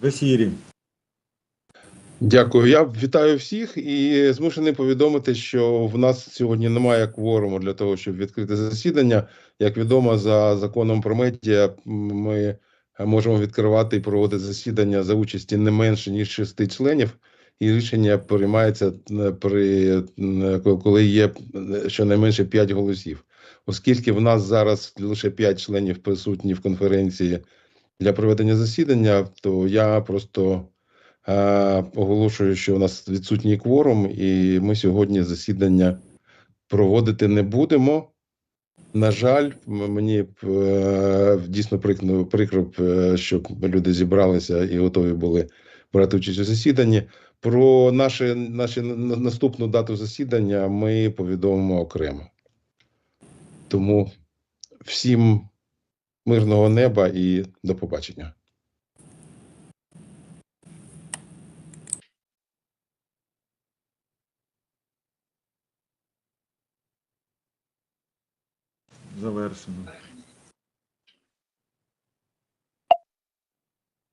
В ефірі. Дякую. Я вітаю всіх і змушений повідомити, що в нас сьогодні немає кворуму для того, щоб відкрити засідання. Як відомо, за законом про медіа ми можемо відкривати і проводити засідання за участі не менше ніж шести членів, і рішення приймається при коли є щонайменше п'ять голосів. Оскільки в нас зараз лише п'ять членів присутні в конференції для проведення засідання, то я просто Е, Оголошую, що у нас відсутній кворум, і ми сьогодні засідання проводити не будемо. На жаль, мені е, дійсно прикро, прикро е, щоб люди зібралися і готові були брати участь у засіданні. Про наше, наші наступну дату засідання ми повідомимо окремо. Тому всім мирного неба і до побачення. Завершено.